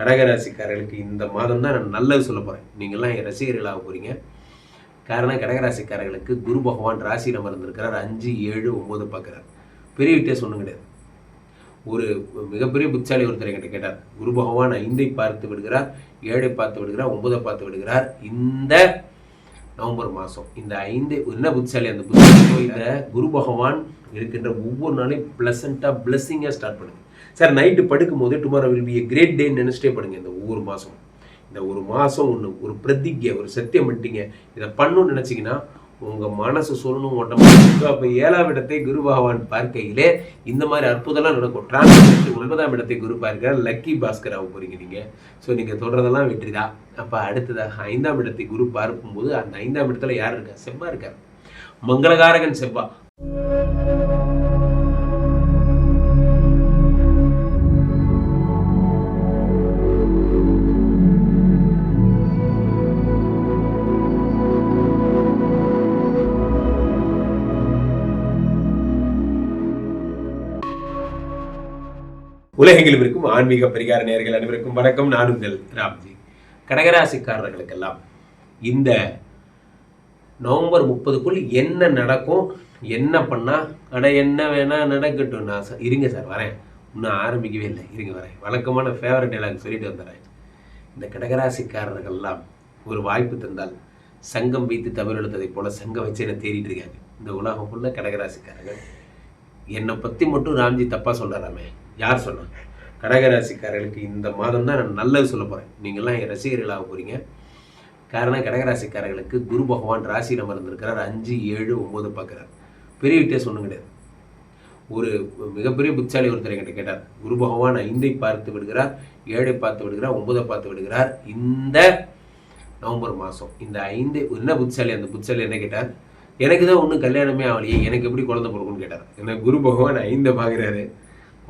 கடகராசிக்காரர்களுக்கு இந்த மாதம் தான் நான் நல்லது சொல்ல போகிறேன் நீங்கள்லாம் என் ரசிகர்களாக போகிறீங்க காரணம் கடகராசிக்காரர்களுக்கு குரு பகவான் ராசியில் அமர்ந்திருக்கிறார் அஞ்சு ஏழு ஒம்பது பார்க்குறார். பெரிய வித்தியாசம் ஒன்றும் கிடையாது. ஒரு மிகப்பெரிய புத்தாலி ஒருத்தர் என்கிட்ட கேட்டார். குரு பகவான் ஐந்தை பார்த்து விடுகிறார் ஏழை பார்த்து விடுகிறார் ஒன்பதை பார்த்து விடுகிறார். இந்த நவம்பர் மாதம் இந்த ஐந்து என்ன புத்தாலி அந்த புத்திசாலி? இந்த குரு பகவான் இருக்கின்ற ஒவ்வொரு நாளையும் ப்ளசண்ட்டாக பிளஸ்ஸிங்காக ஸ்டார்ட் பண்ணுங்க சார் நைட்டு படுக்கும்போது tomorrow will be a great day நினச்சிட்டே படுங்க. இந்த ஒவ்வொரு மாதம் இந்த ஒரு மாதம் ஒன்று ஒரு பிரதிஜை ஒரு சத்தியம் பண்ணிட்டீங்க. இதை பண்ணணும்னு நினச்சிங்கன்னா உங்கள் மனசு சொல்லணும் ஓட்டம் அப்போ ஏழாம் இடத்தை குரு பகவான் பார்க்கையிலே இந்த மாதிரி அற்புதம்லாம் நடக்கும். டிரான்ஸ்லேஷன் ஒன்பதாம் இடத்தை குரு பார்க்க லக்கி பாஸ்கர் ஆக போகிறீங்க நீங்கள் ஸோ நீங்கள் சொல்கிறதெல்லாம் வெற்றிதா அப்போ அடுத்ததாக ஐந்தாம் இடத்தை குரு பார்க்கும்போது அந்த ஐந்தாம் இடத்துல யார் இருக்கா? செவ்வா இருக்கார். மங்களகாரகன் செவ்வா உலகெங்கிலும் இருக்கும் ஆன்மீக பரிகார நேர்கள் அனைவருக்கும் வணக்கம். நான் உங்கள் ராம்ஜி. கடகராசிக்காரர்களுக்கெல்லாம் இந்த நவம்பர் முப்பதுக்குள் என்ன நடக்கும் என்ன பண்ணால் ஆனால் என்ன வேணால் நடக்கட்டும் நான் சார் இருங்க சார் வரேன். இன்னும் ஆரம்பிக்கவே இல்லை. இருங்க வரேன். வழக்கமான ஃபேவரட் டைலாக் சொல்லிட்டு வந்துடுறேன். இந்த கடகராசிக்காரர்கள்லாம் ஒரு வாய்ப்பு தந்தால் சங்கம் வைத்து தமிழ் எழுத்ததைப் போல சங்கம் வச்சு என்ன தேடிட்டு இருக்காங்க. இந்த உலகம் ஃபுல்லாக கடகராசிக்காரர்கள். என்னை பற்றி மட்டும் ராம்ஜி தப்பாக சொல்கிறாமே யார் சொன்னாங்க கடகராசிக்காரர்களுக்கு இந்த மாதம் தான் நான் நல்லது சொல்ல போகிறேன் நீங்கள்லாம் என் ரசிகர்களாக போகிறீங்க காரணம் கடகராசிக்காரர்களுக்கு குரு பகவான் ராசியில் அமர்ந்திருக்கிறார். அஞ்சு ஏழு ஒம்பது பார்க்குறார். பெரிய வித்தியாசம் ஒன்றும் கிடையாது. ஒரு மிகப்பெரிய புத்தாலி ஒருத்தர் என்கிட்ட கேட்டார். குரு பகவான் ஐந்தை பார்த்து விடுகிறார் ஏழை பார்த்து விடுகிறார் ஒன்பதை பார்த்து விடுகிறார். இந்த நவம்பர் மாதம் இந்த ஐந்து என்ன புத்தாலி அந்த புத்தாலி என்ன கேட்டார்? எனக்கு தான் ஒன்றும் கல்யாணமே ஆகலையே எனக்கு எப்படி குழந்தை பிறக்கும்னு கேட்டார். என்ன குரு பகவான் ஐந்தை பார்க்குறாரு.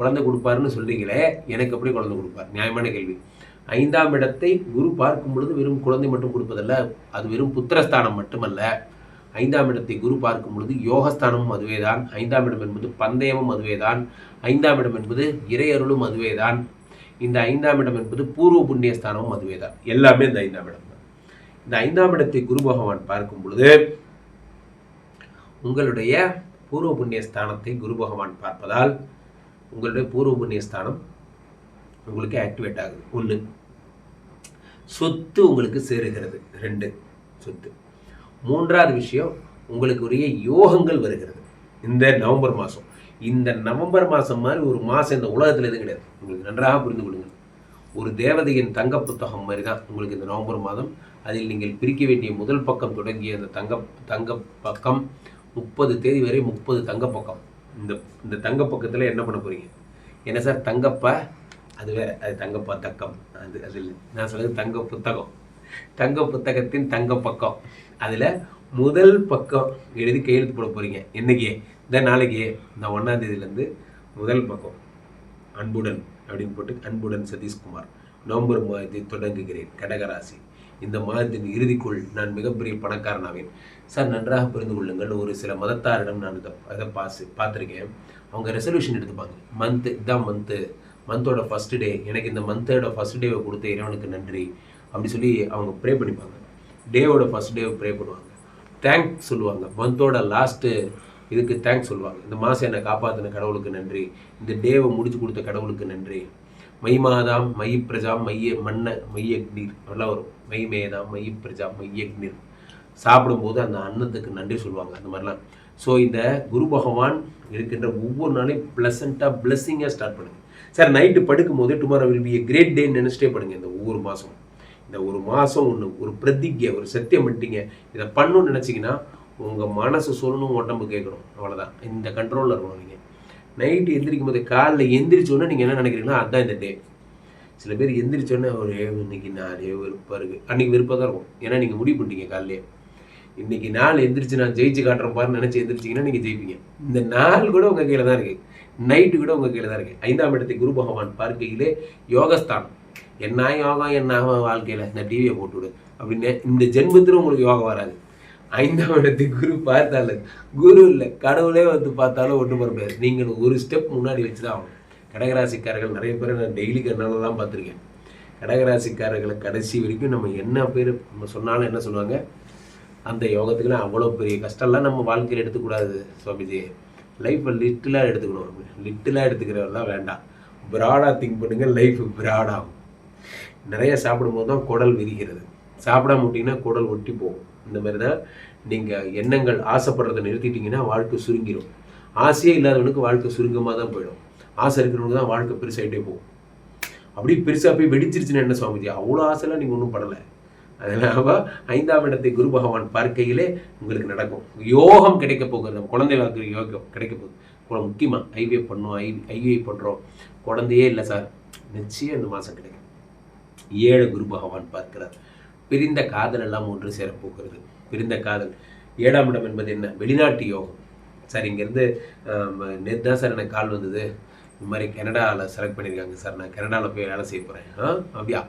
குழந்தை கொடுப்பாருன்னு சொல்றீங்களே எனக்கு எப்படி குழந்தை கொடுப்பார்? நியாயமான கேள்வி. ஐந்தாம் இடத்தை குரு பார்க்கும் பொழுது வெறும் குழந்தை மட்டும் கொடுப்பதல்ல அது வெறும் புத்திரஸ்தானம் மட்டுமல்ல. ஐந்தாம் இடத்தை குரு பார்க்கும் பொழுது யோகஸ்தானமும் அதுவே தான் ஐந்தாம் இடம் என்பது பந்தயமும் அதுவே தான் ஐந்தாம் இடம் என்பது இறையருளும் அதுவே தான் இந்த ஐந்தாம் இடம் என்பது பூர்வ புண்ணிய ஸ்தானமும் அதுவே தான் எல்லாமே இந்த ஐந்தாம் இடம் தான். இந்த ஐந்தாம் இடத்தை குரு பகவான் பார்க்கும் பொழுது உங்களுடைய பூர்வ புண்ணிய ஸ்தானத்தை குரு பகவான் பார்ப்பதால் உங்களுடைய பூர்வ புண்ணிய ஸ்தானம் உங்களுக்கு ஆக்டிவேட் ஆகுது. ஒன்று சொத்து உங்களுக்கு சேருகிறது. ரெண்டு சொத்து. மூன்றாவது விஷயம் உங்களுக்கு உரிய யோகங்கள் வருகிறது. இந்த நவம்பர் மாதம் இந்த நவம்பர் மாதம் மாதிரி ஒரு மாதம் இந்த உலகத்தில் எதுவும் கிடையாது. உங்களுக்கு நன்றாக புரிந்து கொள்ளுங்கள். ஒரு தேவதையின் தங்க புத்தகம் மாதிரி தான் உங்களுக்கு இந்த நவம்பர் மாதம். அதில் நீங்கள் பிரிக்க வேண்டிய முதல் பக்கம் தொடங்கிய அந்த தங்க தங்க பக்கம் முப்பது தேதி வரை முப்பது தங்க பக்கம் இந்த இந்த தங்க பக்கத்தில் என்ன பண்ண போகிறீங்க என்ன சார் தங்கப்பா? அது வேற அது தங்கப்பா தக்கம். அது அது இல்லை. நான் சொல்கிறது தங்க புத்தகம். தங்க புத்தகத்தின் தங்க பக்கம். அதில் முதல் பக்கம் எழுதி கையெழுத்து போட போகிறீங்க என்னைக்கு? இந்த நாளைக்கு. இந்த ஒன்றாந்தேதியிலேருந்து முதல் பக்கம். அன்புடன் அப்படின்னு போட்டு அன்புடன் சதீஷ்குமார். நவம்பர் மாதத்தை தொடங்குகிறேன். கடகராசி. இந்த மாதத்தின் இறுதிக்குள் நான் மிகப்பெரிய பணக்காரனாவேன். சார் நன்றாக புரிந்து கொள்ளுங்கள். ஒரு சில மதத்தாரிடம் நான் இதை இதை பாசு பார்த்துருக்கேன். அவங்க ரெசல்யூஷன் எடுத்துப்பாங்க. மந்த்து இதான் மந்த்து மந்தோட ஃபஸ்ட் டே எனக்கு இந்த மந்தோட ஃபர்ஸ்ட் டேவை கொடுத்த இறைவனுக்கு நன்றி. அப்படி சொல்லி அவங்க ப்ரே பண்ணிப்பாங்க. டேவோட ஃபர்ஸ்ட் டேவை ப்ரே பண்ணுவாங்க. தேங்க்ஸ் சொல்லுவாங்க. மந்தோட லாஸ்ட்டு இதுக்கு தேங்க்ஸ் சொல்லுவாங்க. இந்த மாதம் என்னை காப்பாற்றின கடவுளுக்கு நன்றி. இந்த டேவை முடிச்சு கொடுத்த கடவுளுக்கு நன்றி. மை மாதாம் மை பிரஜாம் மைய மன்ன நீர். நல்லா வரும். மை மேதாம் மை பிரஜாம் மையக்னீர் சாப்பிடும்போது அந்த அன்னத்துக்கு நன்றி சொல்லுவாங்க அந்த மாதிரிலாம். ஸோ இந்த குரு பகவான் இருக்கின்ற ஒவ்வொரு நாளையும் ப்ளசண்ட்டாக பிளஸ்ஸிங்காக ஸ்டார்ட் பண்ணுங்க. சார் நைட்டு படுக்கும் போது tomorrow will be a great day நினச்சிட்டே படுங்க இந்த ஒவ்வொரு மாதம் இந்த ஒரு மாதம் ஒன்று ஒரு பிரதிஜை ஒரு சத்தியம் பண்ணிட்டீங்க இதை பண்ணணும்னு நினச்சிங்கன்னா உங்கள் மனசு சொல்லணும் உடம்பு கேட்கணும் அவ்வளோதான் இந்த கண்ட்ரோலில் இருக்கணும் நீங்கள் நைட்டு எந்திரிக்கும் போது காலைல எந்திரிச்சோன்னே நீங்கள் என்ன நினைக்கிறீங்களோ அதுதான் இந்த டே சில பேர் எந்திரிச்சோன்னே ஒரு இன்னைக்கு நாளே விருப்பம் இருக்குது அன்றைக்கி விருப்பம் தான் இருக்கும். ஏன்னா நீங்கள் முடிவு பண்ணிட்டீங்க காலையிலே இன்னைக்கு நாள் எந்திரிச்சு நான் ஜெயிச்சு காட்டுறேன் பாருன்னு நினச்சி எந்திரிச்சிங்கன்னா நீங்கள் ஜெயிப்பீங்க. இந்த நாள் கூட உங்கள் கையில் தான் இருக்குது நைட்டு கூட உங்கள் கையில் தான் இருக்குது ஐந்தாம் இடத்தை குரு பகவான் பார்க்கையிலே யோகஸ்தானம். என்ன யோகம் என்ன வாழ்க்கையில் இந்த டிவியை போட்டு விடு. அப்படின்னு இந்த ஜென்மத்தில் உங்களுக்கு யோகம் வராது. ஐந்தாம் இடத்தை குரு பார்த்தால குரு இல்லை கடவுளே வந்து பார்த்தாலும் ஒன்றும் பண்ண முடியாது. நீங்கள் ஒரு ஸ்டெப் முன்னாடி வச்சு தான் ஆகணும். கடகராசிக்காரர்கள் நிறைய பேர் நான் டெய்லி கண்ணால தான் பார்த்துருக்கேன். கடகராசிக்காரர்களை கடைசி வரைக்கும் நம்ம என்ன பேர் நம்ம சொன்னாலும் என்ன சொல்லுவாங்க? அந்த யோகத்துக்குலாம் அவ்வளோ பெரிய கஷ்டம்லாம் நம்ம வாழ்க்கையில் எடுத்துக்கூடாது சுவாமிஜி. லைஃப்பை லிட்டிலாக எடுத்துக்கணும். லிட்டிலாக எடுத்துக்கிறவெல்லாம் வேண்டாம். ப்ராடாக திங்க் பண்ணுங்கள் லைஃப் ப்ராடாகும் நிறைய சாப்பிடும்போது தான் குடல் விரிகிறது. சாப்பிடாம விட்டிங்கன்னா குடல் ஒட்டி போகும். இந்த மாதிரி தான் நீங்கள் எண்ணங்கள் ஆசைப்படுறதை நிறுத்திட்டீங்கன்னா வாழ்க்கை சுருங்கிடும் ஆசையே இல்லாதவனுக்கு வாழ்க்கை சுருங்கமாக தான் போயிடும். ஆசை இருக்கிறவங்க தான் வாழ்க்கை பெருசாகிட்டே போகும். அப்படி பெருசாக போய் வெடிச்சிருச்சுன்னு என்ன சுவாமிஜி? அவ்வளோ ஆசைலாம் நீங்கள் ஒன்றும் படலை. அதனால ஐந்தாம் இடத்தை குரு பகவான் பார்க்கையிலே உங்களுக்கு நடக்கும். யோகம் கிடைக்க போகுது. நம்ம குழந்தை வாக்கு யோகம் கிடைக்க போகுது. முக்கியமாக ஐவே பண்ணோம் ஐ ஐவிஐ பண்ணுறோம் குழந்தையே இல்லை சார். நிச்சயம் இந்த மாதம் கிடைக்கும். ஏழு குரு பகவான் பார்க்கிறார். பிரிந்த காதல் எல்லாம் ஒன்று சேரப்போகிறது. பிரிந்த காதல். ஏழாம் இடம் என்பது என்ன? வெளிநாட்டு யோகம். சார் இங்கேருந்து நேற்று தான் சார் எனக்கு கால் வந்தது. இந்த மாதிரி கனடாவில் செலக்ட் பண்ணியிருக்காங்க சார் நான் கனடாவில் போய் வேலை செய்ய போகிறேன் ஆ அப்படியா?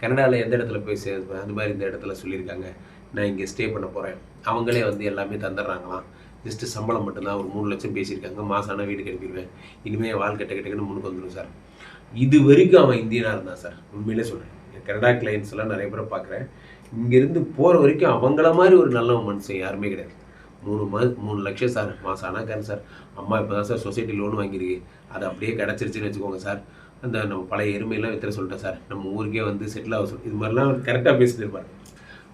கனடாவில் எந்த இடத்துல போய் சே அந்த மாதிரி இந்த இடத்துல சொல்லியிருக்காங்க. நான் இங்கே ஸ்டே பண்ண போகிறேன் அவங்களே வந்து எல்லாமே தந்துடுறாங்களாம் ஜஸ்ட்டு சம்பளம் மட்டும்தான். ஒரு மூணு லட்சம் பேசியிருக்காங்க. மாதம் ஆனால் வீட்டுக்கு அனுப்பிடுவேன் இனிமேல் வாழ்க்கை டக்கு முன்னுக்கு வந்துடும் சார் இது வரைக்கும் அவன் இந்தியனாக இருந்தான் சார் உண்மையிலே சொல்கிறேன் கனடா கிளைண்ட்ஸ் எல்லாம் நிறைய பேரை பார்க்குறேன். இங்கேருந்து போகிற வரைக்கும் அவங்கள மாதிரி ஒரு நல்ல மனுஷன் யாருமே கிடையாது. மூணு மா மூணு லட்சம் சார். மாதம் ஆனால் சார். அம்மா இப்போ தான் சார் சொசைட்டி லோன் வாங்கியிருக்கு. அது அப்படியே கிடச்சிருச்சுன்னு வச்சுக்கோங்க சார். அந்த நம்ம பழைய எருமையெல்லாம் வித்துற சொல்லிட்டேன் சார். நம்ம ஊருக்கே வந்து செட்டில் ஆக சொல்லி இது மாதிரிலாம் அவர் கரெக்டாக பேசிட்டு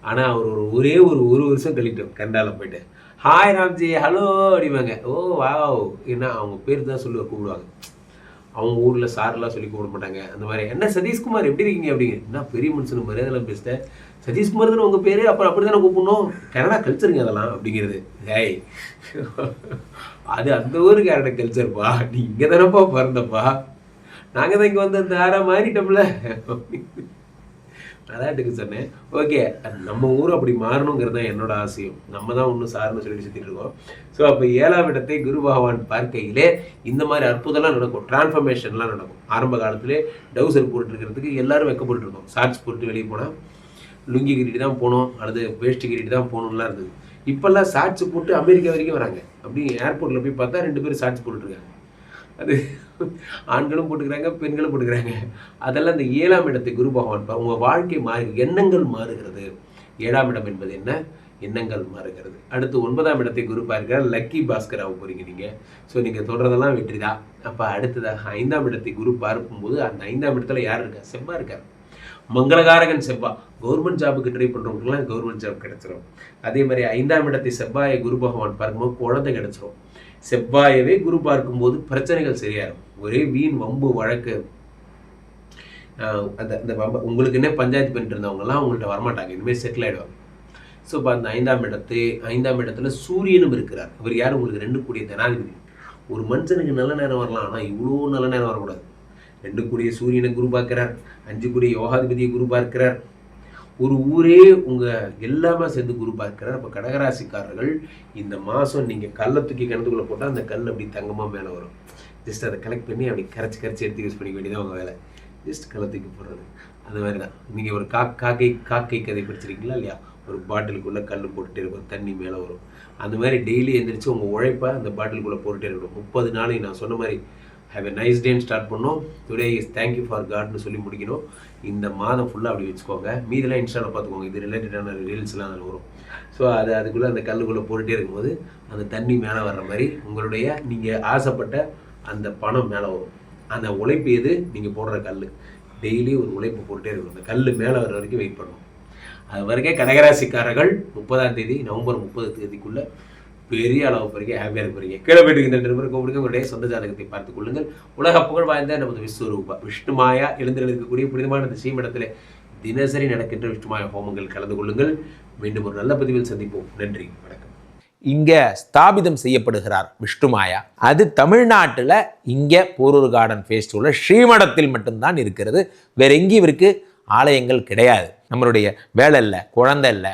ஆனால் அவர் ஒரு ஒரே ஒரு ஒரு வருஷம் கழிட்டோம் கனடாவில் போயிட்டு ஹாய் ராம்ஜி ஹலோ அப்படிவாங்க ஓ வாவ் என்ன அவங்க பேர் தான் சொல்லி கூப்பிடுவாங்க. அவங்க ஊரில் சார்லாம் சொல்லி கூப்பிட மாட்டாங்க. அந்த மாதிரி என்ன சதீஷ்குமார் எப்படி இருக்கீங்க? அப்படிங்க. என்ன பெரிய மனுஷன் மரியாதைலாம் பேசிட்டேன் சதீஷ்குமார்னு உங்கள் பேர்? அப்புறம் அப்படி தானே கூப்பிடணும். கனடா கல்ச்சருங்க அதெல்லாம் அப்படிங்கிறது. ஏய். அது அந்த ஊருக்காரோட கல்ச்சர்ப்பா நீ இங்கே தானப்பா பிறந்தப்பா. நாங்கள் தான் இங்கே வந்து அந்த ஆறா மாறிட்டோம்ல. அதாட்டுக்கு சொன்னேன். ஓகே நம்ம ஊர் அப்படி மாறணுங்கிறது தான் என்னோட ஆசையும். நம்ம தான் ஒன்றும் சார்னு சொல்லி சுற்றிட்டு இருக்கோம். ஸோ அப்போ ஏழாம் இடத்தை குரு பகவான் பார்க்கையிலே இந்த மாதிரி அற்புதம்லாம் நடக்கும். டிரான்ஸ்ஃபர்மேஷன்லாம் நடக்கும். ஆரம்ப காலத்திலே டவுசர் போட்டு இருக்கிறதுக்கு எல்லாரும் வைக்கப்பட்டு இருக்கோம் ஷார்ட்ஸ் போட்டு வெளியே போனால் லுங்கி கிரிட்டு தான் போகணும் அல்லது வேஷ்டி கிரிட்டு தான் போகணும்லாம் இருந்தது. இப்போல்லாம் ஷார்ட்ஸ் போட்டு அமெரிக்கா வரைக்கும் வராங்க. அப்படி ஏர்போர்ட்டில் போய் பார்த்தா ரெண்டு பேரும் ஷார்ட்ஸ் போட்டுட்ருக்காங்க. அது ஆண்களும் போட்டுக்கிறாங்க பெண்களும் போட்டுக்கிறாங்க. அதெல்லாம் இந்த ஏழாம் இடத்தை குரு பகவான் உங்கள் வாழ்க்கை மாறு எண்ணங்கள் மாறுகிறது. ஏழாம் இடம் என்பது என்ன? எண்ணங்கள் மாறுகிறது. அடுத்து ஒன்பதாம் இடத்தை குரு பார்க்கிறார் லக்கி பாஸ்கர் ஆக போகிறீங்க நீங்கள் ஸோ நீங்கள் தொடர்றதெல்லாம் வெற்றி தான் அப்போ அடுத்ததாக ஐந்தாம் இடத்தை குரு பார்க்கும்போது அந்த ஐந்தாம் இடத்துல யார் இருக்கா? செவ்வா இருக்கார். மங்களகாரகன் செவ்வா. கவர்மெண்ட் ஜாபுக்கு ட்ரை பண்ணுறவங்களுக்குலாம் கவர்மெண்ட் ஜாப் கிடச்சிரும். அதே மாதிரி ஐந்தாம் இடத்தை செவ்வாயை குரு பகவான் பார்க்கும்போது குழந்தை கிடச்சிரும். செவ்வாயவே குரு பார்க்கும்போது பிரச்சனைகள் சரியாகும் ஒரே வீண் வம்பு வழக்கு. அந்த அந்த உங்களுக்கு என்ன பஞ்சாயத்து பண்ணிட்டு இருந்தவங்கலாம் அவங்கள்ட்ட வரமாட்டாங்க. இனிமேல் செட்டில் ஆகிடுவாங்க ஸோ இப்போ அந்த ஐந்தாம் இடத்து ஐந்தாம் இடத்துல சூரியனும் இருக்கிறார். இவர் யார்? உங்களுக்கு ரெண்டு கூடிய ஜனாதிபதி. ஒரு மனுஷனுக்கு நல்ல நேரம் வரலாம். ஆனால் இவ்வளோ நல்ல நேரம் வரக்கூடாது. ரெண்டு கூடிய சூரியனை குரு பார்க்கிறார். அஞ்சு கூடிய யோகாதிபதியை குரு பார்க்கிறார். ஒரு ஊரே உங்கள் எல்லாமே சேர்ந்து குரு பார்க்கிறார். அப்போ கடகராசிக்காரர்கள் இந்த மாதம் நீங்கள் கல்லை தூக்கி கிணத்துக்குள்ளே போட்டால் அந்த கல் அப்படி தங்கமாக மேலே வரும். ஜஸ்ட் அதை கலெக்ட் பண்ணி அப்படி கரைச்சி கரைச்சி எடுத்து யூஸ் பண்ணிக்க வேண்டியதான் உங்கள் வேலை. ஜஸ்ட் கல்லை தூக்கி போடுறது. அது மாதிரி தான் நீங்கள் ஒரு கா காக்கை காக்கை கதை படிச்சிருக்கீங்களா இல்லையா? ஒரு பாட்டிலுக்குள்ளே கல் போட்டுகிட்டே இருக்கும். தண்ணி மேலே வரும். அந்த மாதிரி டெய்லி எழுந்திரிச்சு உங்கள் உழைப்பை அந்த பாட்டிலுக்குள்ளே போட்டுகிட்டே இருக்கணும். முப்பது நாளைக்கு நான் சொன்ன மாதிரி ஹாவ் எ நைஸ் டேன்னு ஸ்டார்ட் பண்ணோம். Today is thank you for காட்னு சொல்லி முடிக்கணும். இந்த மாதம் ஃபுல்லாக அப்படி வச்சுக்கோங்க. மீதெல்லாம் இன்ஸ்டாவில் பார்த்துக்கோங்க. இது ரிலேட்டடான ரீல்ஸ்லாம் அதில் வரும். ஸோ அது அதுக்குள்ளே அந்த கல்லுக்குள்ளே போட்டுகிட்டே இருக்கும்போது அந்த தண்ணி மேலே வர்ற மாதிரி உங்களுடைய நீங்கள் ஆசைப்பட்ட அந்த பணம் மேலே வரும். அந்த உழைப்பு எது? நீங்கள் போடுற கல் டெய்லி ஒரு உழைப்பு போட்டுட்டே இருக்கும் அந்த கல் மேலே வர்ற வரைக்கும் வெயிட் பண்ணும் அது வரைக்கும் கடகராசிக்காரர்கள் முப்பதாம் தேதி நவம்பர் முப்பது தேதிக்குள்ளே பெரிய அளவு வரைக்கும் ஹாப்பியாக இருக்க போறீங்க கீழே போயிட்டு இந்த நிருபர் கூப்பிடுங்க உங்களுடைய சொந்த ஜாதகத்தை பார்த்துக் கொள்ளுங்கள். உலக புகழ் வாய்ந்த நமது விஸ்வரூபா விஷ்ணுமாயா எழுந்திருக்கக்கூடிய புனிதமான இந்த சீமிடத்தில் தினசரி நடக்கின்ற விஷ்ணுமாய ஹோமங்கள் கலந்து கொள்ளுங்கள். மீண்டும் ஒரு நல்ல பதிவில் சந்திப்போம். நன்றி வணக்கம். இங்கே ஸ்தாபிதம் செய்யப்படுகிறார் விஷ்ணுமாயா அது தமிழ்நாட்டில் இங்கே போரூர் கார்டன் ஃபேஸ்டிவலில் ஸ்ரீமடத்தில் மட்டும்தான் இருக்கிறது. வேற எங்கேயும் இவருக்கு ஆலயங்கள் கிடையாது. நம்மளுடைய வேலை இல்லை குழந்தை இல்லை